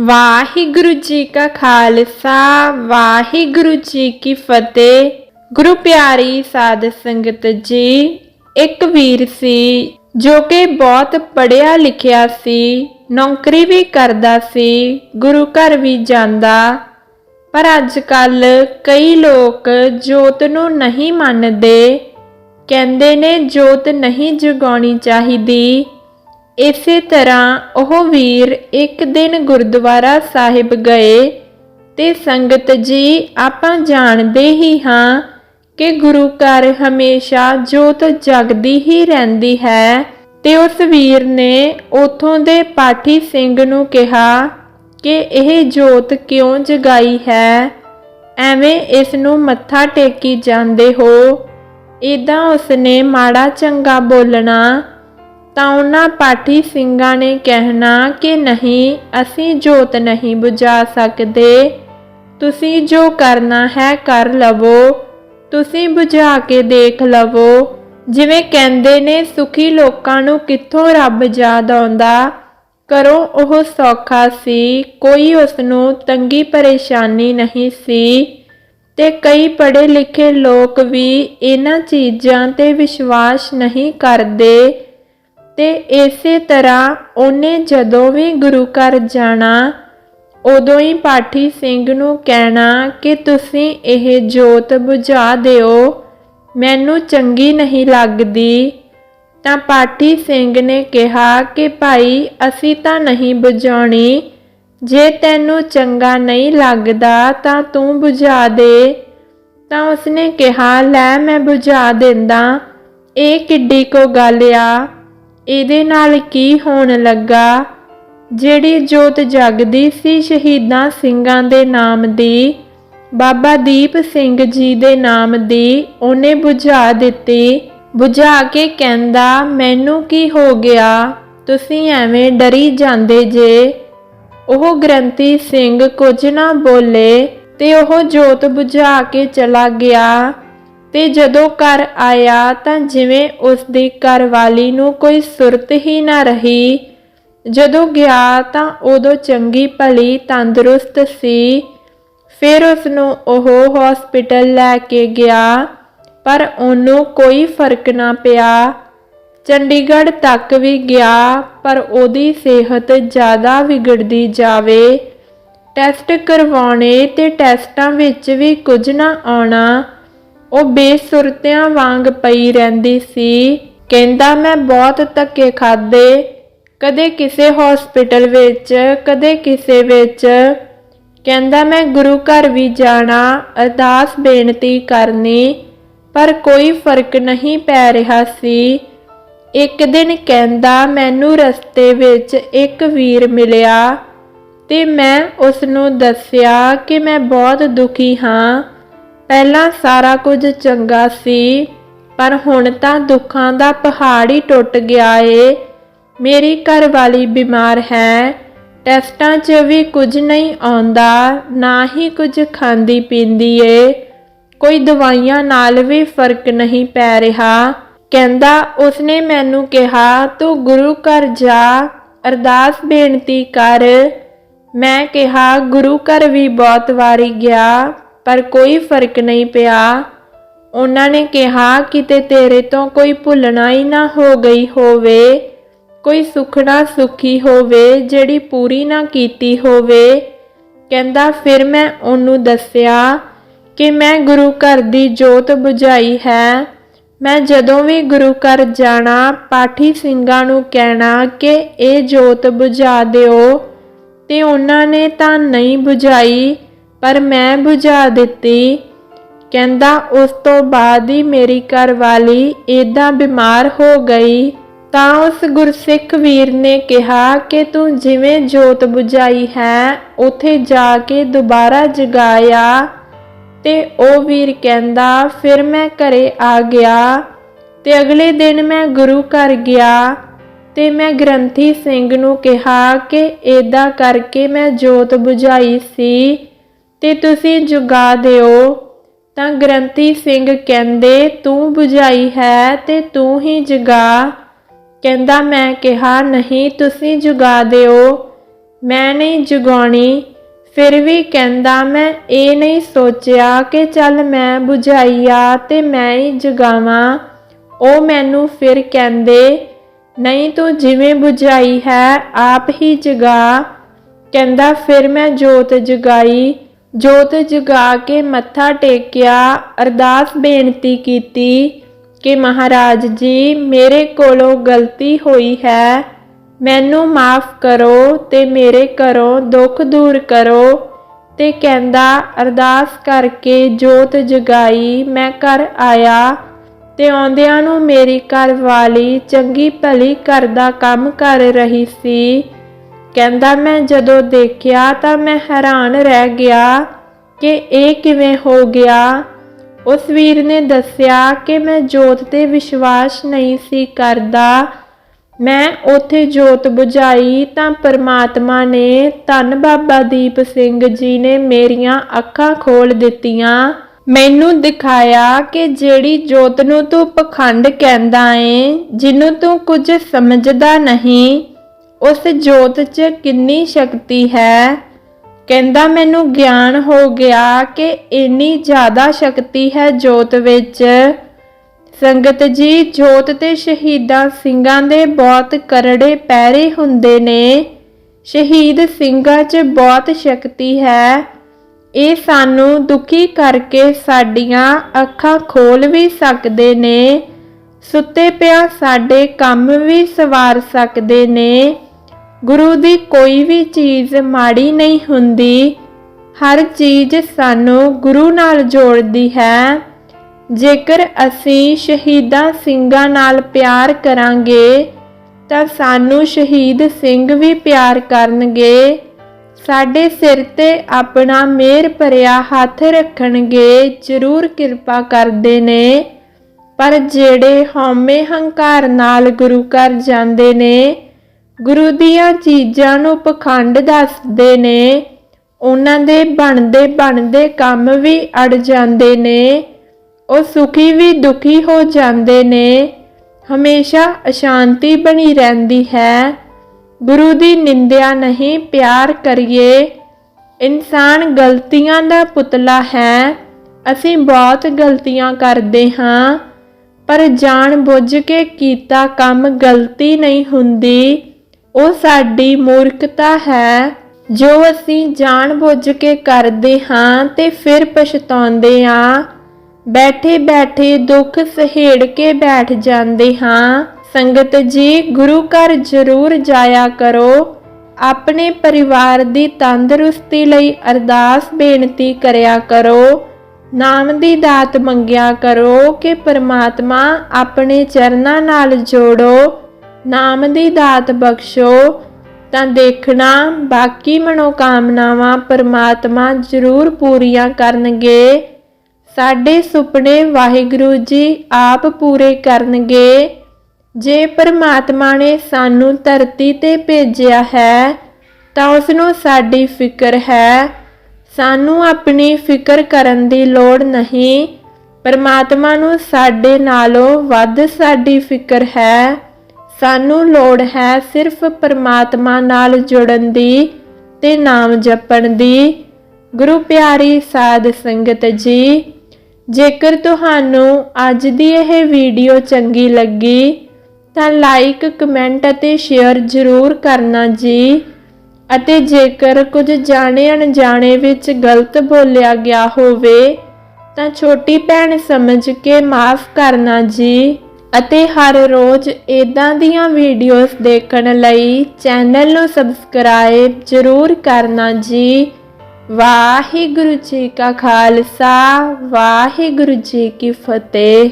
ਵਾਹਿਗੁਰੂ ਜੀ ਕਾ ਖਾਲਸਾ ਵਾਹਿਗੁਰੂ ਜੀ ਕੀ ਫਤਿਹ। ਗੁਰੂ ਪਿਆਰੀ ਸਾਧ ਸੰਗਤ ਜੀ, ਇੱਕ ਵੀਰ ਸੀ ਜੋ ਕਿ ਬਹੁਤ ਪੜ੍ਹਿਆ ਲਿਖਿਆ ਸੀ, ਨੌਕਰੀ ਵੀ ਕਰਦਾ ਸੀ, ਗੁਰੂ ਘਰ ਵੀ ਜਾਂਦਾ। ਪਰ ਅੱਜ ਕੱਲ ਕਈ ਲੋਕ ਜੋਤ ਨੂੰ ਨਹੀਂ ਮੰਨਦੇ। ਕਹਿੰਦੇ ਨੇ ਜੋਤ ਨਹੀਂ ਜਗਾਉਣੀ ਚਾਹੀਦੀ। ਇਸੇ ਤਰ੍ਹਾਂ ਉਹ ਵੀਰ ਇੱਕ ਦਿਨ ਗੁਰਦੁਆਰਾ ਸਾਹਿਬ ਗਏ ਤੇ ਸੰਗਤ ਜੀ, ਆਪਾਂ ਜਾਣਦੇ ਹੀ ਹਾਂ ਕਿ ਗੁਰੂ ਘਰ ਹਮੇਸ਼ਾ ਜੋਤ ਜਗਦੀ ਹੀ ਰਹਿੰਦੀ ਹੈ ਤੇ ਉਸ ਵੀਰ ਨੇ ਉਥੋਂ ਦੇ ਪਾਠੀ ਸਿੰਘ ਨੂੰ ਕਿਹਾ ਕਿ ਇਹ ਜੋਤ ਕਿਉਂ ਜਗਾਈ ਹੈ? ਐਵੇਂ ਇਸ ਨੂੰ ਮੱਥਾ ਟੇਕੀ ਜਾਂਦੇ ਹੋ। ਇਦਾਂ ਉਸਨੇ ਮਾੜਾ ਚੰਗਾ ਬੋਲਣਾ ਤਾਂ ਉਹਨਾਂ ਪਾਠੀ ਸਿੰਘਾਂ ਨੇ ਕਹਿਣਾ ਕਿ ਨਹੀਂ, ਅਸੀਂ ਜੋਤ ਨਹੀਂ ਬੁਝਾ ਸਕਦੇ। ਤੁਸੀਂ ਜੋ ਕਰਨਾ ਹੈ ਕਰ ਲਵੋ। ਤੁਸੀਂ ਬੁਝਾ ਕੇ ਦੇਖ ਲਵੋ। ਜਿਵੇਂ ਕਹਿੰਦੇ ਨੇ, ਸੁਖੀ ਲੋਕਾਂ ਨੂੰ ਕਿੱਥੋਂ ਰੱਬ ਯਾਦ ਆਉਂਦਾ? ਕਰੋ ਉਹ ਸੌਖਾ ਸੀ, ਕੋਈ ਉਸ ਨੂੰ ਤੰਗੀ ਪਰੇਸ਼ਾਨੀ ਨਹੀਂ ਸੀ। ਤੇ ਕਈ ਪੜ੍ਹੇ ਲਿਖੇ ਲੋਕ ਵੀ ਇਹਨਾਂ ਚੀਜ਼ਾਂ ਤੇ ਵਿਸ਼ਵਾਸ ਨਹੀਂ ਕਰਦੇ। ਤੇ ਇਸੇ ਤਰ੍ਹਾਂ ਉਹਨੇ ਜਦੋਂ ਵੀ ਗੁਰੂ ਘਰ ਜਾਣਾ, ਉਦੋਂ ਹੀ ਪਾਠੀ ਸਿੰਘ ਨੂੰ ਕਹਿਣਾ ਕਿ ਤੁਸੀਂ ਇਹ ਜੋਤ ਬੁਝਾ ਦਿਓ, ਮੈਨੂੰ ਚੰਗੀ ਨਹੀਂ ਲੱਗਦੀ। ਤਾਂ ਪਾਠੀ ਸਿੰਘ ਨੇ ਕਿਹਾ ਕਿ ਭਾਈ, ਅਸੀਂ ਤਾਂ ਨਹੀਂ ਬੁਝਾਉਣੀ। ਜੇ ਤੈਨੂੰ ਚੰਗਾ ਨਹੀਂ ਲੱਗਦਾ ਤਾਂ ਤੂੰ ਬੁਝਾ ਦੇ। ਤਾਂ ਉਸਨੇ ਕਿਹਾ, ਲੈ ਮੈਂ ਬੁਝਾ ਦਿੰਦਾ। ਇਹ ਕਿੱਡੀ ਕੋ ਗੱਲ ਆ। ਇਹਦੇ ਨਾਲ ਕੀ ਹੋਣ ਲੱਗਾ? ਜਿਹੜੀ ਜੋਤ ਜਗਦੀ ਸੀ ਸ਼ਹੀਦਾਂ ਸਿੰਘਾਂ ਦੇ ਨਾਮ ਦੀ, ਬਾਬਾ ਦੀਪ ਸਿੰਘ ਜੀ ਦੇ ਨਾਮ ਦੀ, ਉਹਨੇ ਬੁਝਾ ਦਿੱਤੀ। ਬੁਝਾ ਕੇ ਕਹਿੰਦਾ, ਮੈਨੂੰ ਕੀ ਹੋ ਗਿਆ? ਤੁਸੀਂ ਐਵੇਂ ਡਰੀ ਜਾਂਦੇ ਜੇ? ਉਹ ਗ੍ਰੰਥੀ ਸਿੰਘ ਕੁਝ ਨਾ ਬੋਲੇ ਤੇ ਉਹ ਜੋਤ ਬੁਝਾ ਕੇ ਚਲਾ ਗਿਆ। ਤੇ ਜਦੋਂ ਘਰ ਆਇਆ ਤਾਂ ਜਿਵੇਂ ਉਸ ਦੀ ਘਰਵਾਲੀ ਨੂੰ ਕੋਈ ਸੁਰਤ ਹੀ ਨਾ ਰਹੀ। ਜਦੋਂ ਗਿਆ ਤਾਂ ਉਦੋਂ ਚੰਗੀ ਭਲੀ ਤੰਦਰੁਸਤ ਸੀ। ਫਿਰ ਉਸ ਨੂੰ ਉਹ ਹਸਪੀਟਲ ਲੈ ਕੇ ਗਿਆ, ਪਰ ਉਹਨੂੰ ਕੋਈ ਫ਼ਰਕ ਨਾ ਪਿਆ। ਚੰਡੀਗੜ੍ਹ ਤੱਕ ਵੀ ਗਿਆ, ਪਰ ਉਹਦੀ ਸਿਹਤ ਜ਼ਿਆਦਾ ਵਿਗੜਦੀ ਜਾਵੇ। ਟੈਸਟ ਕਰਵਾਉਣੇ ਤੇ ਟੈਸਟਾਂ ਵਿੱਚ ਵੀ ਕੁਝ ਨਾ ਆਉਣਾ। ਉਹ ਬੇਸੁਰਤਿਆਂ ਵਾਂਗ ਪਈ ਰਹਿੰਦੀ ਸੀ। ਕਹਿੰਦਾ, ਮੈਂ ਬਹੁਤ ਧੱਕੇ ਖਾਦੇ ਕਦੇ ਕਿਸੇ ਹਸਪੀਟਲ ਵਿੱਚ, ਕਦੇ ਕਿਸੇ ਵਿੱਚ। ਕਹਿੰਦਾ, ਮੈਂ ਗੁਰੂ ਘਰ ਵੀ ਜਾਣਾ, ਅਰਦਾਸ ਬੇਨਤੀ ਕਰਨੀ, ਪਰ ਕੋਈ ਫ਼ਰਕ ਨਹੀਂ ਪੈ ਰਿਹਾ ਸੀ। ਇੱਕ ਦਿਨ ਕਹਿੰਦਾ, ਮੈਨੂੰ ਰਸਤੇ ਵਿੱਚ ਇੱਕ ਵੀਰ ਮਿਲਿਆ ਤੇ ਮੈਂ ਉਸ ਨੂੰ ਦੱਸਿਆ ਕਿ ਮੈਂ ਬਹੁਤ ਦੁਖੀ ਹਾਂ। ਪਹਿਲਾਂ ਸਾਰਾ ਕੁਝ ਚੰਗਾ ਸੀ, ਪਰ ਹੁਣ ਤਾਂ ਦੁੱਖਾਂ ਦਾ ਪਹਾੜ ਹੀ ਟੁੱਟ ਗਿਆ ਏ। ਮੇਰੀ ਘਰਵਾਲੀ ਬਿਮਾਰ ਹੈ, ਟੈਸਟਾਂ 'ਚ ਵੀ ਕੁਝ ਨਹੀਂ ਆਉਂਦਾ, ਨਾ ਹੀ ਕੁਝ ਖਾਂਦੀ ਪੀਂਦੀ ਏ। ਕੋਈ ਦਵਾਈਆਂ ਨਾਲ ਵੀ ਫ਼ਰਕ ਨਹੀਂ ਪੈ ਰਿਹਾ। ਕਹਿੰਦਾ, ਉਸਨੇ ਮੈਨੂੰ ਕਿਹਾ, ਤੂੰ ਗੁਰੂ ਘਰ ਜਾ, ਅਰਦਾਸ ਬੇਨਤੀ ਕਰ। ਮੈਂ ਕਿਹਾ, ਗੁਰੂ ਘਰ ਵੀ ਬਹੁਤ ਵਾਰੀ ਗਿਆ। ਪਰ ਕੋਈ ਫ਼ਰਕ ਨਹੀਂ ਪਿਆ। ਉਹਨਾਂ ਨੇ ਕਿਹਾ, ਕਿਤੇ ਤੇਰੇ ਤੋਂ ਕੋਈ ਭੁੱਲਣਾ ਹੀ ਨਾ ਹੋ ਗਈ ਹੋਵੇ, ਕੋਈ ਸੁਖਣਾ ਸੁਖੀ ਹੋਵੇ ਜਿਹੜੀ ਪੂਰੀ ਨਾ ਕੀਤੀ ਹੋਵੇ। ਕਹਿੰਦਾ, ਫਿਰ ਮੈਂ ਉਹਨੂੰ ਦੱਸਿਆ ਕਿ ਮੈਂ ਗੁਰੂ ਘਰ ਦੀ ਜੋਤ ਬੁਝਾਈ ਹੈ। ਮੈਂ ਜਦੋਂ ਵੀ ਗੁਰੂ ਘਰ ਜਾਣਾ, ਪਾਠੀ ਸਿੰਘਾਂ ਨੂੰ ਕਹਿਣਾ ਕਿ ਇਹ ਜੋਤ ਬੁਝਾ ਦਿਓ, ਤੇ ਉਹਨਾਂ ਨੇ ਤਾਂ ਨਹੀਂ ਬੁਝਾਈ ਪਰ ਮੈਂ ਬੁਝਾ ਦਿੱਤੀ। ਕਹਿੰਦਾ, ਉਸ ਤੋਂ ਬਾਅਦ ਹੀ ਮੇਰੀ ਘਰਵਾਲੀ ਏਦਾਂ ਬਿਮਾਰ ਹੋ ਗਈ। ਤਾਂ ਉਸ ਗੁਰਸਿੱਖ ਵੀਰ ਨੇ ਕਿਹਾ ਕਿ ਤੂੰ ਜਿਵੇਂ ਜੋਤ ਬੁਝਾਈ ਹੈ, ਉਥੇ ਜਾ ਕੇ ਦੁਬਾਰਾ ਜਗਾਇਆ। ਤੇ ਉਹ ਵੀਰ ਕਹਿੰਦਾ, ਫਿਰ ਮੈਂ ਘਰੇ ਆ ਗਿਆ। ਤੇ ਅਗਲੇ ਦਿਨ ਮੈਂ ਗੁਰੂ ਘਰ ਗਿਆ। ਤੇ ਮੈਂ ਗ੍ਰੰਥੀ ਸਿੰਘ ਨੂੰ ਕਿਹਾ ਕਿ ਏਦਾਂ ਕਰਕੇ ਮੈਂ ਜੋਤ ਬੁਝਾਈ ਸੀ। ਤੇ ਤੁਸੀਂ ਜੁਗਾ ਦਿਓ। ਤਾਂ ਗ੍ਰੰਥੀ ਸਿੰਘ ਕਹਿੰਦੇ, ਤੂੰ ਬੁਝਾਈ ਹੈ ਤੇ ਤੂੰ ਹੀ ਜਗਾ। ਕਹਿੰਦਾ, ਮੈਂ ਕਿਹਾ, ਨਹੀਂ, ਤੁਸੀਂ ਜੁਗਾ ਦਿਓ। ਮੈਂ ਨਹੀਂ ਜਗਾਉਣੀ। ਫਿਰ ਵੀ ਕਹਿੰਦਾ, ਮੈਂ ਇਹ ਨਹੀਂ ਸੋਚਿਆ ਕਿ ਚੱਲ ਮੈਂ 부ਝਾਈ ਆ ਤੇ ਮੈਂ ਹੀ ਜਗਾਵਾਂ। ਉਹ ਮੈਨੂੰ ਫਿਰ ਕਹਿੰਦੇ, ਨਹੀਂ, ਤੂੰ ਜਿਵੇਂ 부ਝਾਈ ਹੈ, ਆਪ ਹੀ ਜਗਾ। ਕਹਿੰਦਾ, ਫਿਰ ਮੈਂ ਜੋਤ ਜਗਾਈ ਜੋਤ ਜਗਾ ਕੇ ਮੱਥਾ ਟੇਕਿਆ, ਅਰਦਾਸ ਬੇਨਤੀ ਕੀਤੀ ਕਿ ਮਹਾਰਾਜ ਜੀ, ਮੇਰੇ ਕੋਲੋਂ ਗਲਤੀ ਹੋਈ ਹੈ, ਮੈਨੂੰ ਮਾਫ ਕਰੋ ਤੇ ਮੇਰੇ ਘਰੋਂ ਦੁੱਖ ਦੂਰ ਕਰੋ। ਤੇ ਕਹਿੰਦਾ, ਅਰਦਾਸ ਕਰਕੇ ਜੋਤ ਜਗਾਈ, ਮੈਂ ਘਰ ਆਇਆ ਤੇ ਆਉਂਦਿਆਂ ਨੂੰ ਮੇਰੀ ਘਰ ਵਾਲੀ ਚੰਗੀ ਭਲੀ ਘਰ ਦਾ ਕੰਮ ਕਰ ਰਹੀ ਸੀ। ਕਹਿੰਦਾ, ਮੈਂ ਜਦੋਂ ਦੇਖਿਆ ਤਾਂ ਮੈਂ ਹੈਰਾਨ ਰਹਿ ਗਿਆ ਕਿ ਇਹ ਕਿਵੇਂ ਹੋ ਗਿਆ। ਉਸ ਵੀਰ ਨੇ ਦੱਸਿਆ ਕਿ ਮੈਂ ਜੋਤ ਤੇ ਵਿਸ਼ਵਾਸ ਨਹੀਂ ਸੀ ਕਰਦਾ। ਮੈਂ ਉੱਥੇ ਜੋਤ ਬੁਝਾਈ ਤਾਂ ਪਰਮਾਤਮਾ ਨੇ ਧੰਨ ਬਾਬਾ ਦੀਪ ਸਿੰਘ ਜੀ ਨੇ ਮੇਰੀਆਂ ਅੱਖਾਂ ਖੋਲ ਦਿੱਤੀਆਂ। ਮੈਨੂੰ ਦਿਖਾਇਆ ਕਿ ਜਿਹੜੀ ਜੋਤ ਨੂੰ ਤੂੰ ਪਖੰਡ ਕਹਿੰਦਾ ਏ, ਜਿਹਨੂੰ ਤੂੰ ਕੁਝ ਸਮਝਦਾ ਨਹੀਂ ਉਸ ਜੋਤ 'ਚ ਕਿੰਨੀ ਸ਼ਕਤੀ ਹੈ? ਕਹਿੰਦਾ, ਮੈਨੂੰ ਗਿਆਨ ਹੋ ਗਿਆ ਕਿ ਇੰਨੀ ਜ਼ਿਆਦਾ ਸ਼ਕਤੀ ਹੈ ਜੋਤ ਵਿੱਚ। ਸੰਗਤ ਜੀ, ਜੋਤ ਤੇ ਸ਼ਹੀਦਾਂ ਸਿੰਘਾਂ ਦੇ ਬਹੁਤ ਕਰੜੇ ਪਹਿਰੇ ਹੁੰਦੇ ਨੇ। ਸ਼ਹੀਦ ਸਿੰਘਾਂ 'ਚ ਬਹੁਤ ਸ਼ਕਤੀ ਹੈ। ਇਹ ਸਾਨੂੰ ਦੁਖੀ ਕਰਕੇ ਸਾਡੀਆਂ ਅੱਖਾਂ ਖੋਲ ਵੀ ਸਕਦੇ ਨੇ, ਸੁੱਤੇ ਪਿਆ ਸਾਡੇ ਕੰਮ ਵੀ ਸਵਾਰ ਸਕਦੇ ਨੇ। ਗੁਰੂ ਦੀ ਕੋਈ ਵੀ ਚੀਜ਼ ਮਾੜੀ ਨਹੀਂ ਹੁੰਦੀ। ਹਰ ਚੀਜ਼ ਸਾਨੂੰ ਗੁਰੂ ਨਾਲ ਜੋੜਦੀ ਹੈ। ਜੇਕਰ ਅਸੀਂ ਸ਼ਹੀਦਾਂ ਸਿੰਘਾਂ ਨਾਲ ਪਿਆਰ ਕਰਾਂਗੇ, ਤਾਂ ਸਾਨੂੰ ਸ਼ਹੀਦ ਸਿੰਘ ਵੀ ਪਿਆਰ ਕਰਨਗੇ। ਸਾਡੇ ਸਿਰ ਤੇ ਆਪਣਾ ਮਿਹਰ ਭਰਿਆ ਹੱਥ ਰੱਖਣਗੇ, ਜ਼ਰੂਰ ਕਿਰਪਾ ਕਰਦੇ ਨੇ। ਪਰ ਜਿਹੜੇ ਹਉਮੈ ਹੰਕਾਰ ਨਾਲ ਗੁਰੂ ਘਰ ਜਾਂਦੇ ਨੇ ਗੁਰੂ ਦੀਆਂ ਚੀਜ਼ਾਂ ਨੂੰ ਪਖੰਡ ਦੱਸਦੇ ਨੇ, ਉਹਨਾਂ ਦੇ ਬਣਦੇ ਬਣਦੇ ਕੰਮ ਵੀ ਅੜ ਜਾਂਦੇ ਨੇ, ਉਹ ਸੁਖੀ ਵੀ ਦੁਖੀ ਹੋ ਜਾਂਦੇ ਨੇ, ਹਮੇਸ਼ਾ ਅਸ਼ਾਂਤੀ ਬਣੀ ਰਹਿੰਦੀ ਹੈ। ਗੁਰੂ ਦੀ ਨਿੰਦਿਆ ਨਹੀਂ ਪਿਆਰ ਕਰੀਏ, ਇਨਸਾਨ ਗਲਤੀਆਂ ਦਾ ਪੁਤਲਾ ਹੈ, ਅਸੀਂ ਬਹੁਤ ਗਲਤੀਆਂ ਕਰਦੇ ਹਾਂ, ਪਰ ਜਾਣ ਬੁੱਝ ਕੇ ਕੀਤਾ ਕੰਮ ਗਲਤੀ ਨਹੀਂ ਹੁੰਦੀ। ਉਹ ਸਾਡੀ ਮੂਰਖਤਾ ਹੈ। ਜੋ ਅਸੀਂ ਜਾਣ ਬੁੱਝ ਕੇ ਕਰਦੇ ਹਾਂ ਤੇ ਫਿਰ ਪਛਤਾਉਂਦੇ ਹਾਂ। ਬੈਠੇ ਬੈਠੇ ਦੁੱਖ ਸਹੇੜ ਕੇ ਬੈਠ ਜਾਂਦੇ ਹਾਂ। ਸੰਗਤ ਜੀ, ਗੁਰੂ ਘਰ ਜ਼ਰੂਰ ਜਾਇਆ ਕਰੋ। ਆਪਣੇ ਪਰਿਵਾਰ ਦੀ ਤੰਦਰੁਸਤੀ ਲਈ ਅਰਦਾਸ ਬੇਨਤੀ ਕਰਿਆ ਕਰੋ। ਨਾਮ ਦੀ ਦਾਤ ਮੰਗਿਆ ਕਰੋ ਕਿ ਪਰਮਾਤਮਾ ਆਪਣੇ ਚਰਨਾਂ ਨਾਲ ਜੋੜੋ। ਨਾਮ ਦੀ ਦਾਤ ਬਖਸ਼ੋ, ਤਾਂ ਦੇਖਣਾ ਬਾਕੀ ਮਨੋਕਾਮਨਾਵਾਂ ਪਰਮਾਤਮਾ ਜ਼ਰੂਰ ਪੂਰੀਆਂ ਕਰਨਗੇ। ਸਾਡੇ ਸੁਪਨੇ ਵਾਹਿਗੁਰੂ ਜੀ ਆਪ ਪੂਰੇ ਕਰਨਗੇ। ਜੇ ਪਰਮਾਤਮਾ ਨੇ ਸਾਨੂੰ ਧਰਤੀ ਤੇ ਭੇਜਿਆ ਹੈ, ਤਾਂ ਉਸ ਨੂੰ ਸਾਡੀ ਫਿਕਰ ਹੈ। ਸਾਨੂੰ ਆਪਣੀ ਫਿਕਰ ਕਰਨ ਦੀ ਲੋੜ ਨਹੀਂ। ਪਰਮਾਤਮਾ ਨੂੰ ਸਾਡੇ ਨਾਲੋਂ ਵੱਧ ਸਾਡੀ ਫਿਕਰ ਹੈ। ਸਾਨੂੰ ਲੋੜ ਹੈ ਸਿਰਫ ਪਰਮਾਤਮਾ ਨਾਲ ਜੁੜਨ ਦੀ ਤੇ ਨਾਮ ਜਪਣ ਦੀ। ਗੁਰੂ ਪਿਆਰੀ ਸਾਧ ਸੰਗਤ ਜੀ, ਜੇਕਰ ਤੁਹਾਨੂੰ ਅੱਜ ਦੀ ਇਹ ਵੀਡੀਓ ਚੰਗੀ ਲੱਗੀ, ਤਾਂ ਲਾਈਕ ਕਮੈਂਟ ਅਤੇ ਸ਼ੇਅਰ ਜ਼ਰੂਰ ਕਰਨਾ ਜੀ। ਅਤੇ ਜੇਕਰ ਕੁਝ ਜਾਣੇ ਅਣਜਾਣੇ ਵਿੱਚ ਗਲਤ ਬੋਲਿਆ ਗਿਆ ਹੋਵੇ, ਤਾਂ ਛੋਟੀ ਭੈਣ ਸਮਝ ਕੇ ਮਾਫ ਕਰਨਾ ਜੀ। ਅਤੇ ਹਰ ਰੋਜ਼ ਇਦਾਂ ਦੀਆਂ ਵੀਡੀਓਜ਼ ਦੇਖਣ ਲਈ ਚੈਨਲ ਨੂੰ ਸਬਸਕ੍ਰਾਈਬ ਜ਼ਰੂਰ ਕਰਨਾ ਜੀ। ਵਾਹਿਗੁਰੂ ਜੀ ਕਾ ਖਾਲਸਾ, ਵਾਹਿਗੁਰੂ ਜੀ ਕੀ ਫਤਿਹ।